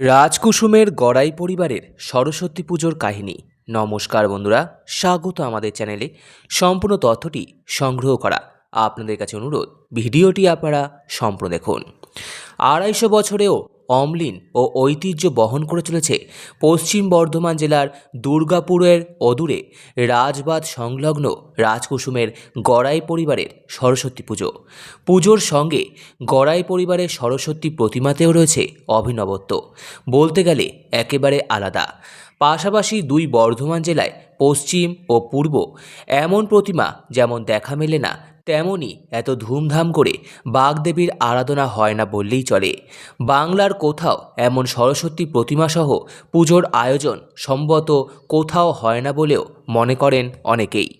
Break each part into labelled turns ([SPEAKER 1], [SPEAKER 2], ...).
[SPEAKER 1] রাজকুসুমের গড়াই পরিবারের সরস্বতী পুজোর কাহিনী। নমস্কার বন্ধুরা, স্বাগত আমাদের চ্যানেলে। সম্পূর্ণ তথ্যটি সংগ্রহ করা আপনাদের কাছে অনুরোধ। ভিডিওটি আপনারা সম্পূর্ণ দেখুন। আড়াইশো বছরেও অমলিন ও ঐতিহ্য বহন করে চলেছে পশ্চিম বর্ধমান জেলার দুর্গাপুরের অদূরে রাজবাদ সংলগ্ন রাজকুসুমের গড়াই পরিবারের সরস্বতী পুজো। পুজোর সঙ্গে গড়াই পরিবারের সরস্বতী প্রতিমাতেও রয়েছে অভিনবত্ব। বলতে গেলে একেবারে আলাদা। পাশাপাশি দুই বর্ধমান জেলায় পশ্চিম ও পূর্ব। এমন প্রতিমা যেমন দেখা মেলে না তেমনই এত ধুমধাম করে বাগদেবীর আরাধনা হয় না বললেই চলে। বাংলার কোথাও এমন সরস্বতী প্রতিমাসহ পুজোর আয়োজন সম্ভবত কোথাও হয় না বলেও মনে করেন অনেকেই।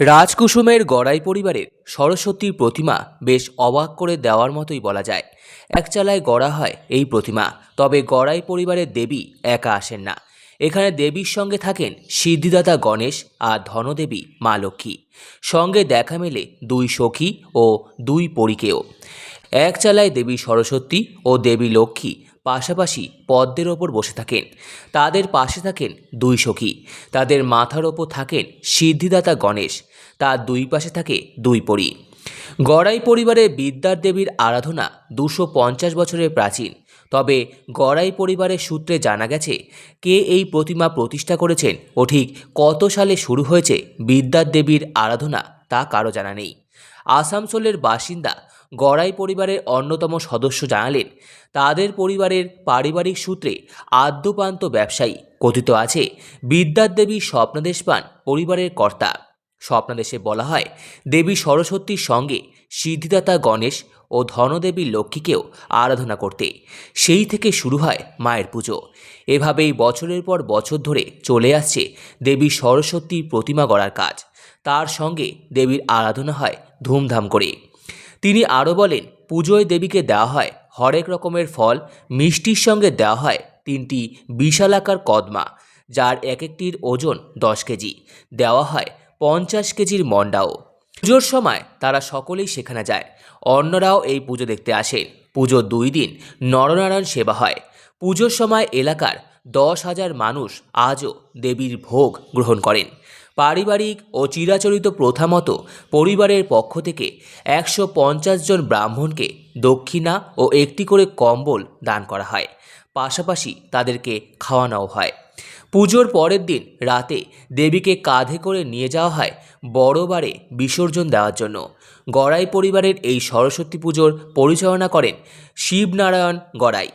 [SPEAKER 1] রাজকুসুমের গড়াই পরিবারের সরস্বতীর প্রতিমা বেশ অবাক করে দেওয়ার মতোই বলা যায়। একচালায় গড়া হয় এই প্রতিমা, তবে গড়াই পরিবারের দেবী একা আসেন না। এখানে দেবীর সঙ্গে থাকেন সিদ্ধিদাতা গণেশ আর ধনদেবী মা লক্ষ্মী। সঙ্গে দেখা মেলে দুই সখী ও দুই পরীকেও। এক চালায় দেবী সরস্বতী ও দেবী লক্ষ্মী পাশাপাশি পদ্মের ওপর বসে থাকেন। তাদের পাশে থাকেন দুই সখী। তাদের মাথার ওপর থাকেন সিদ্ধিদাতা গণেশ। তার দুই পাশে থাকে দুই পরী। গড়াই পরিবারে বিদ্যার দেবীর আরাধনা দুশো পঞ্চাশ বছরের প্রাচীন। তবে গড়াই পরিবারের সূত্রে জানা গেছে, কে এই প্রতিমা প্রতিষ্ঠা করেছেন ও ঠিক কত সালে শুরু হয়েছে বিদ্যার দেবীর আরাধনা তা কারও জানা নেই। আসানসোলের বাসিন্দা গড়াই পরিবারের অন্যতম সদস্য জানালেন, তাদের পরিবারের পারিবারিক সূত্রে আদ্যপান্ত ব্যবসায়ী কথিত আছে, বিদ্যার দেবী স্বপ্নাদেশ পান পরিবারের কর্তা। স্বপ্নাদেশে বলা হয়, দেবী সরস্বতীর সঙ্গে সিদ্ধিদাতা গণেশ ও ধনদেবী লক্ষ্মীকেও আরাধনা করতে। সেই থেকে শুরু হয় মায়ের পুজো। এভাবেই বছরের পর বছর ধরে চলে আসছে দেবী সরস্বতীর প্রতিমা গড়ার কাজ। তার সঙ্গে দেবীর আরাধনা হয় ধুমধাম করে। তিনি আরও বলেন, পুজোয় দেবীকে দেওয়া হয় হরেক রকমের ফল, মিষ্টির সঙ্গে দেওয়া হয় তিনটি বিশালাকার কদমা, যার এক একটির ওজন দশ কেজি। দেওয়া হয় পঞ্চাশ কেজির মন্ডাও। পুজোর সময় তারা সকলেই সেখানে যায়। অন্যরাও এই পুজো দেখতে আসেন পুজো দুই দিন নরনারায়ণ সেবা হয়। পুজোর সময় এলাকার দশ হাজার মানুষ আজও দেবীর ভোগ গ্রহণ করেন। পারিবারিক ও চিরাচরিত প্রথা মতো পরিবারের পক্ষ থেকে একশো পঞ্চাশ জন ব্রাহ্মণকে দক্ষিণা ও একটি করে কম্বল দান করা হয়। পাশাপাশি তাদেরকে খাওয়ানোও হয়। পুজোর পরের দিন রাতে দেবীকে কাঁধে করে নিয়ে যাওয়া হয় বড়বারে বিসর্জন দেওয়ার জন্য। গড়াই পরিবারের এই সরস্বতী পুজোর পরিচালনা করেন শিবনারায়ণ গড়াই।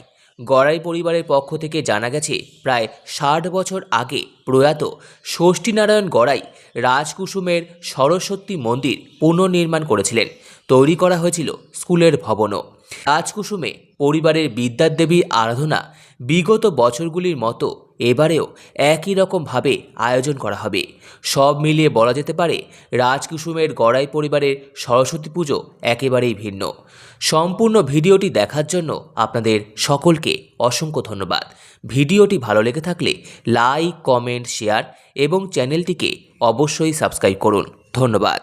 [SPEAKER 1] গড়াই পরিবারের পক্ষ থেকে জানা গেছে, প্রায় ষাট বছর আগে প্রয়াত ষষ্ঠীনারায়ণ গড়াই রাজকুসুমের সরস্বতী মন্দির পুনর্নির্মাণ করেছিলেন। তৈরি করা হয়েছিল স্কুলের ভবনও। রাজকুসুমে পরিবারের বিদ্যার দেবীর আরাধনা বিগত বছরগুলির মতো এবারেও একই রকমভাবে আয়োজন করা হবে। সব মিলিয়ে বলা যেতে পারে, রাজকুসুমের গড়াই পরিবারের সরস্বতী পুজো একেবারেই ভিন্ন। সম্পূর্ণ ভিডিওটি দেখার জন্য আপনাদের সকলকে অসংখ্য ধন্যবাদ। ভিডিওটি ভালো লেগে থাকলে লাইক, কমেন্ট, শেয়ার এবং চ্যানেলটিকে অবশ্যই সাবস্ক্রাইব করুন। ধন্যবাদ।